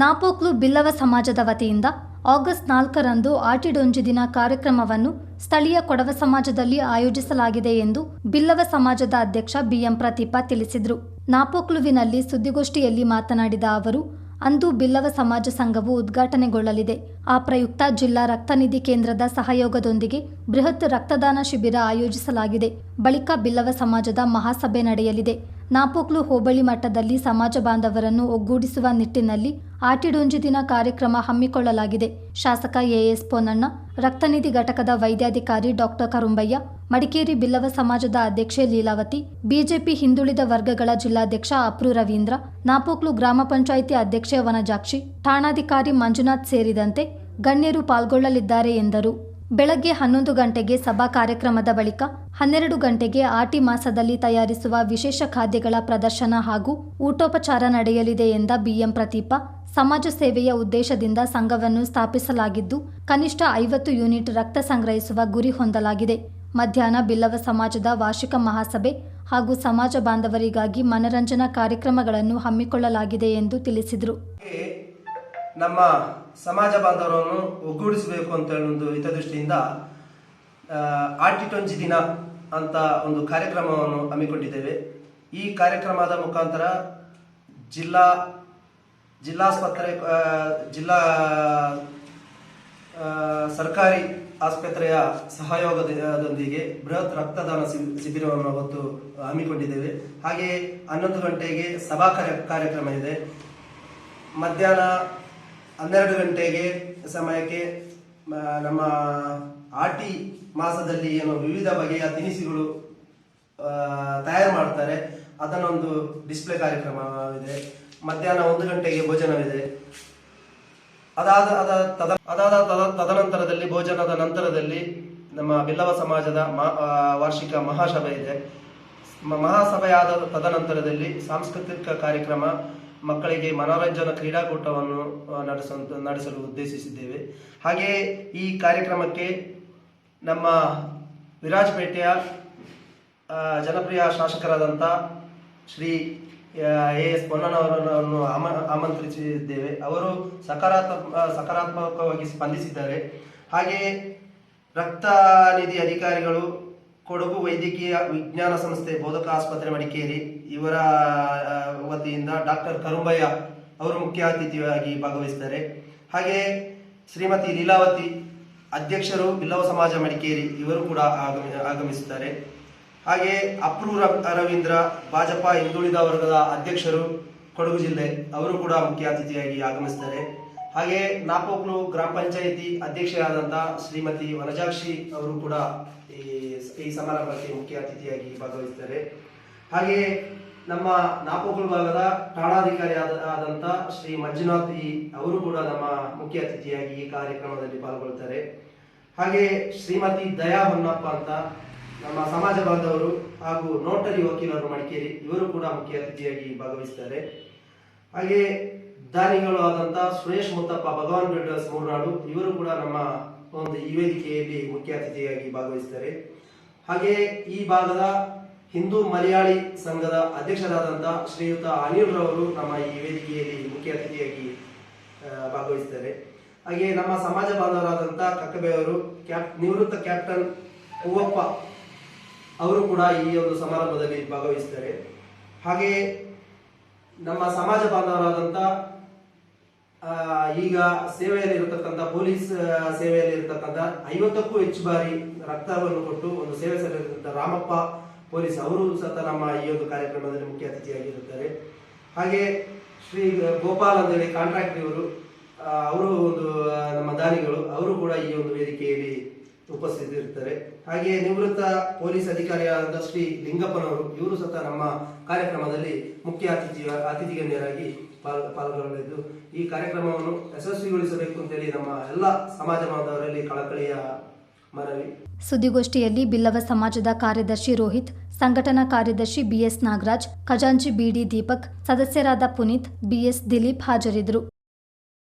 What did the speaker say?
ನಾಪೋಕ್ಲು ಬಿಲ್ಲವ ಸಮಾಜದ ವತಿಯಿಂದ ಆಗಸ್ಟ್ ನಾಲ್ಕರಂದು ಆಟಿಡೊಂಜಿ ದಿನ ಕಾರ್ಯಕ್ರಮವನ್ನು ಸ್ಥಳೀಯ ಕೊಡವ ಸಮಾಜದಲ್ಲಿ ಆಯೋಜಿಸಲಾಗಿದೆ ಎಂದು ಬಿಲ್ಲವ ಸಮಾಜದ ಅಧ್ಯಕ್ಷ ಬಿಎಂ ಪ್ರತಿಪಾ ತಿಳಿಸಿದರು. ನಾಪೋಕ್ಲುವಿನಲ್ಲಿ ಸುದ್ದಿಗೋಷ್ಠಿಯಲ್ಲಿ ಮಾತನಾಡಿದ ಅವರು, ಅಂದು ಬಿಲ್ಲವ ಸಮಾಜ ಸಂಘವು ಉದ್ಘಾಟನೆಗೊಳ್ಳಲಿದೆ. ಆ ಪ್ರಯುಕ್ತ ಜಿಲ್ಲಾ ರಕ್ತನಿಧಿ ಕೇಂದ್ರದ ಸಹಯೋಗದೊಂದಿಗೆ ಬೃಹತ್ ರಕ್ತದಾನ ಶಿಬಿರ ಆಯೋಜಿಸಲಾಗಿದೆ. ಬಳಿಕ ಬಿಲ್ಲವ ಸಮಾಜದ ಮಹಾಸಭೆ ನಡೆಯಲಿದೆ. ನಾಪೋಕ್ಲು ಹೋಬಳಿ ಮಟ್ಟದಲ್ಲಿ ಸಮಾಜ ಬಾಂಧವರನ್ನು ಒಗ್ಗೂಡಿಸುವ ನಿಟ್ಟಿನಲ್ಲಿ ಆಟಿಡೊಂಜಿ ದಿನ ಕಾರ್ಯಕ್ರಮ ಹಮ್ಮಿಕೊಳ್ಳಲಾಗಿದೆ. ಶಾಸಕ ಎಎಸ್ ಪೊನ್ನಣ್ಣ ರಕ್ತನಿಧಿ ಘಟಕದ ವೈದ್ಯಾಧಿಕಾರಿ ಡಾಕ್ಟರ್ ಕರುಂಬಯ್ಯ, ಮಡಿಕೇರಿ ಬಿಲ್ಲವ ಸಮಾಜದ ಅಧ್ಯಕ್ಷೆ ಲೀಲಾವತಿ, ಬಿಜೆಪಿ ಹಿಂದುಳಿದ ವರ್ಗಗಳ ಜಿಲ್ಲಾಧ್ಯಕ್ಷ ಅಪ್ರು ರವೀಂದ್ರ, ನಾಪೋಕ್ಲು ಗ್ರಾಮ ಪಂಚಾಯಿತಿ ಅಧ್ಯಕ್ಷೆ ವನಜಾಕ್ಷಿ, ಠಾಣಾಧಿಕಾರಿ ಮಂಜುನಾಥ್ ಸೇರಿದಂತೆ ಗಣ್ಯರು ಪಾಲ್ಗೊಳ್ಳಲಿದ್ದಾರೆ ಎಂದರು. ಬೆಳಗ್ಗೆ ಹನ್ನೊಂದು ಗಂಟೆಗೆ ಸಭಾ ಕಾರ್ಯಕ್ರಮದ ಬಳಿಕ ಹನ್ನೆರಡು ಗಂಟೆಗೆ ಆಟಿ ಮಾಸದಲ್ಲಿ ತಯಾರಿಸುವ ವಿಶೇಷ ಖಾದ್ಯಗಳ ಪ್ರದರ್ಶನ ಹಾಗೂ ಊಟೋಪಚಾರ ನಡೆಯಲಿದೆ ಎಂದ ಬಿಎಂ ಪ್ರತೀಪ, ಸಮಾಜ ಸೇವೆಯ ಉದ್ದೇಶದಿಂದ ಸಂಘವನ್ನು ಸ್ಥಾಪಿಸಲಾಗಿದ್ದು, ಕನಿಷ್ಠ ಐವತ್ತು ಯೂನಿಟ್ ರಕ್ತ ಸಂಗ್ರಹಿಸುವ ಗುರಿ ಹೊಂದಲಾಗಿದೆ. ಮಧ್ಯಾಹ್ನ ಬಿಲ್ಲವ ಸಮಾಜದ ವಾರ್ಷಿಕ ಮಹಾಸಭೆ ಹಾಗೂ ಸಮಾಜ ಬಾಂಧವರಿಗಾಗಿ ಮನರಂಜನಾ ಕಾರ್ಯಕ್ರಮಗಳನ್ನು ಹಮ್ಮಿಕೊಳ್ಳಲಾಗಿದೆ ಎಂದು ತಿಳಿಸಿದರು. ನಮ್ಮ ಸಮಾಜ ಬಾಂಧವರನ್ನು ಒಗ್ಗೂಡಿಸಬೇಕು ಅಂತ ಹೇಳಿ ಒಂದು ಹಿತದೃಷ್ಟಿಯಿಂದ ಆಟಿಟೊಂಜಿ ದಿನ ಅಂತ ಒಂದು ಕಾರ್ಯಕ್ರಮವನ್ನು ಹಮ್ಮಿಕೊಂಡಿದ್ದೇವೆ. ಈ ಕಾರ್ಯಕ್ರಮದ ಮುಖಾಂತರ ಜಿಲ್ಲಾ, ಜಿಲ್ಲಾಸ್ಪತ್ರೆ ಜಿಲ್ಲಾ ಸರ್ಕಾರಿ ಆಸ್ಪತ್ರೆಯ ಸಹಯೋಗದೊಂದಿಗೆ ಬೃಹತ್ ರಕ್ತದಾನ ಶಿಬಿರವನ್ನು ಅವತ್ತು ಹಮ್ಮಿಕೊಂಡಿದ್ದೇವೆ. ಹಾಗೆ ಹನ್ನೊಂದು ಗಂಟೆಗೆ ಸಭಾ ಕಾರ್ಯ- ಕಾರ್ಯಕ್ರಮ ಇದೆ. ಮಧ್ಯಾಹ್ನ ಹನ್ನೆರಡು ಗಂಟೆಗೆ ಸಮಯಕ್ಕೆ ನಮ್ಮ ಆಟಿ ಮಾಸದಲ್ಲಿ ಏನು ವಿವಿಧ ಬಗೆಯ ತಿನಿಸುಗಳು ತಯಾರು ಮಾಡ್ತಾರೆ. ಅದನ್ನೊಂದು ಡಿಸ್ಪ್ಲೇ ಕಾರ್ಯಕ್ರಮವಿದೆ ಮಧ್ಯಾಹ್ನ ಒಂದು ಗಂಟೆಗೆ ಭೋಜನವಿದೆ. ಅದಾದ, ಅದ, ತದ, ಅದಾದ ತದ- ತದನಂತರದಲ್ಲಿ, ಭೋಜನದ ನಂತರದಲ್ಲಿ ನಮ್ಮ ಬಿಲ್ಲವ ಸಮಾಜದ ವಾರ್ಷಿಕ ಮಹಾಸಭೆ ಇದೆ. ಮಹಾಸಭೆಯಾದ ತದನಂತರದಲ್ಲಿ ಸಾಂಸ್ಕೃತಿಕ ಕಾರ್ಯಕ್ರಮ ಮಕ್ಕಳಿಗೆ ಮನೋರಂಜನಾ ಕ್ರೀಡಾಕೂಟವನ್ನು ನಡೆಸ, ನಡೆಸಲು ಉದ್ದೇಶಿಸಿದ್ದೇವೆ. ಹಾಗೆಯೇ ಈ ಕಾರ್ಯಕ್ರಮಕ್ಕೆ ನಮ್ಮ ವಿರಾಜಪೇಟೆಯ ಜನಪ್ರಿಯ ಶಾಸಕರಾದಂಥ ಶ್ರೀ ಎ ಎಸ್ ಪೊನ್ನಣ್ಣವರನ್ನು ಆಮ, ಆಮಂತ್ರಿಸಿದ್ದೇವೆ. ಅವರು ಸಕಾರಾತ್ಮ ಸಕಾರಾತ್ಮಕವಾಗಿ ಸ್ಪಂದಿಸಿದ್ದಾರೆ. ಹಾಗೆಯೇ ರಕ್ತ ನಿಧಿ ಅಧಿಕಾರಿಗಳು ಕೊಡಗು ವೈದ್ಯಕೀಯ ವಿಜ್ಞಾನ ಸಂಸ್ಥೆ ಬೋಧಕ ಆಸ್ಪತ್ರೆ ಮಡಿಕೇರಿ, ಇವರ ವತಿಯಿಂದ ಡಾಕ್ಟರ್ ಕರುಂಬಯ್ಯ ಅವರು ಮುಖ್ಯ ಅತಿಥಿಯಾಗಿ ಭಾಗವಹಿಸ್ತಾರೆ ಹಾಗೆ ಶ್ರೀಮತಿ ಲೀಲಾವತಿ ಅಧ್ಯಕ್ಷರು ಬಿಲ್ಲವ ಸಮಾಜ ಮಡಿಕೇರಿ ಇವರು ಕೂಡ ಆಗಮಿ ಆಗಮಿಸುತ್ತಾರೆ ಹಾಗೆ ಅಪ್ರೂರ ಅರವಿಂದ್ರ ರವೀಂದ್ರ ಭಾಜಪ ಹಿಂದುಳಿದ ವರ್ಗದ ಅಧ್ಯಕ್ಷರು ಕೊಡಗು ಜಿಲ್ಲೆ ಅವರು ಕೂಡ ಮುಖ್ಯ ಅತಿಥಿಯಾಗಿ ಆಗಮಿಸ್ತಾರೆ ಹಾಗೆ ನಾಪೋಕ್ಲು ಗ್ರಾಮ ಪಂಚಾಯಿತಿ ಅಧ್ಯಕ್ಷರಾದಂತಹ ಶ್ರೀಮತಿ ವನಜಾಕ್ಷಿ ಅವರು ಕೂಡ ಈ ಈ ಸಮಾರಂಭಕ್ಕೆ ಮುಖ್ಯ ಅತಿಥಿಯಾಗಿ ಭಾಗವಹಿಸಿದ್ದಾರೆ. ಹಾಗೆ ನಮ್ಮ ನಾಪೋಕ್ಲು ಭಾಗದ ಠಾಣಾಧಿಕಾರಿ ಆದ ಆದಂಥ ಶ್ರೀ ಮಂಜುನಾಥ್ ಇ ಅವರು ಕೂಡ ನಮ್ಮ ಮುಖ್ಯ ಅತಿಥಿಯಾಗಿ ಈ ಕಾರ್ಯಕ್ರಮದಲ್ಲಿ ಪಾಲ್ಗೊಳ್ತಾರೆ. ಹಾಗೆ ಶ್ರೀಮತಿ ದಯಾ ಹೊನ್ನಪ್ಪ ಅಂತ ನಮ್ಮ ಸಮಾಜ ಬಾಂಧವರು ಹಾಗೂ ನೋಟರಿ ವಕೀಲರು ಮಡಿಕೇರಿ ಇವರು ಕೂಡ ಮುಖ್ಯ ಅತಿಥಿಯಾಗಿ ಭಾಗವಹಿಸ್ತಾರೆ ಹಾಗೆ ದಾನಿಗಳು ಆದಂತಹ ಸುರೇಶ್ ಮುತ್ತಪ್ಪ ಭಗವಾನ್ ಬಿಲ್ಡರ್ಸ್ ಮೂರ್ನಾಡು ಇವರು ಕೂಡ ನಮ್ಮ ಒಂದು ಈ ವೇದಿಕೆಯಲ್ಲಿ ಮುಖ್ಯ ಅತಿಥಿಯಾಗಿ ಭಾಗವಹಿಸ್ತಾರೆ. ಹಾಗೆ ಈ ಭಾಗದ ಹಿಂದೂ ಮಲಯಾಳಿ ಸಂಘದ ಅಧ್ಯಕ್ಷರಾದಂಥ ಶ್ರೀಯುತ ಅನಿಲ್ ರವರು ನಮ್ಮ ಈ ವೇದಿಕೆಯಲ್ಲಿ ಮುಖ್ಯ ಅತಿಥಿಯಾಗಿ ಭಾಗವಹಿಸ್ತಾರೆ. ಹಾಗೆ ನಮ್ಮ ಸಮಾಜ ಬಾಂಧವರಾದಂತಹ ಕಕ್ಕಬೆ ಅವರು ಕ್ಯಾಪ್ ನಿವೃತ್ತ ಕ್ಯಾಪ್ಟನ್ ಹೂವಪ್ಪ ಅವರು ಕೂಡ ಈ ಒಂದು ಸಮಾರಂಭದಲ್ಲಿ ಭಾಗವಹಿಸ್ತಾರೆ. ಹಾಗೆ ನಮ್ಮ ಸಮಾಜ ಬಾಂಧವರಾದಂಥ ಆ, ಈಗ ಸೇವೆಯಲ್ಲಿ ಇರತಕ್ಕಂಥ ಪೊಲೀಸ್ ಸೇವೆಯಲ್ಲಿ ಇರತಕ್ಕಂಥ ಐವತ್ತಕ್ಕೂ ಹೆಚ್ಚು ಬಾರಿ ರಕ್ತವನ್ನು ಕೊಟ್ಟು ಒಂದು ಸೇವೆ ಸಲ್ಲಿಸಿದಂಥ ರಾಮಪ್ಪ ಪೊಲೀಸ್ ಅವರು ಸಹ ನಮ್ಮ ಈ ಒಂದು ಕಾರ್ಯಕ್ರಮದಲ್ಲಿ ಮುಖ್ಯ ಅತಿಥಿಯಾಗಿರುತ್ತಾರೆ. ಹಾಗೆ ಶ್ರೀ ಗೋಪಾಲ್ ಅಂತೇಳಿ ಕಾಂಟ್ರಾಕ್ಟ್ ಇವರು ಅವರು ಒಂದು ನಮ್ಮ ದಾನಿಗಳು ಅವರು ಕೂಡ ಈ ಒಂದು ವೇದಿಕೆಯಲ್ಲಿ ಉಪಸ್ಥಿತರಿರ್ತಾರೆ ಹಾಗೆ ನಿವೃತ್ತ ಪೊಲೀಸ್ ಅಧಿಕಾರಿಯಾದ ಶ್ರೀ ಲಿಂಗಪ್ಪನವರು, ಇವರು ಸಹ ನಮ್ಮ ಕಾರ್ಯಕ್ರಮದಲ್ಲಿ ಮುಖ್ಯ ಅತಿಥಿ ಅತಿಥಿಗಣ್ಯರಾಗಿ ಗಣ್ಯರಾಗಿ ಪಾಲ್ಗೊಳ್ಳಲಿದ್ದು, ಈ ಕಾರ್ಯಕ್ರಮವನ್ನು ಯಶಸ್ವಿಗೊಳಿಸಬೇಕು ಅಂತೇಳಿ ನಮ್ಮ ಎಲ್ಲ ಸಮಾಜ ಬಾಂಧವರಲ್ಲಿ ಕಳಕಳಿಯ ಮನವಿ. ಸುದ್ದಿಗೋಷ್ಠಿಯಲ್ಲಿ ಬಿಲ್ಲವ ಸಮಾಜದ ಕಾರ್ಯದರ್ಶಿ ರೋಹಿತ್, ಸಂಘಟನಾ ಕಾರ್ಯದರ್ಶಿ ಬಿಎಸ್ ನಾಗರಾಜ್, ಖಜಾಂಚಿ ಬಿಡಿ ದೀಪಕ್, ಸದಸ್ಯರಾದ ಪುನೀತ್, ಬಿಎಸ್ ದಿಲೀಪ್ ಹಾಜರಿದ್ದರು.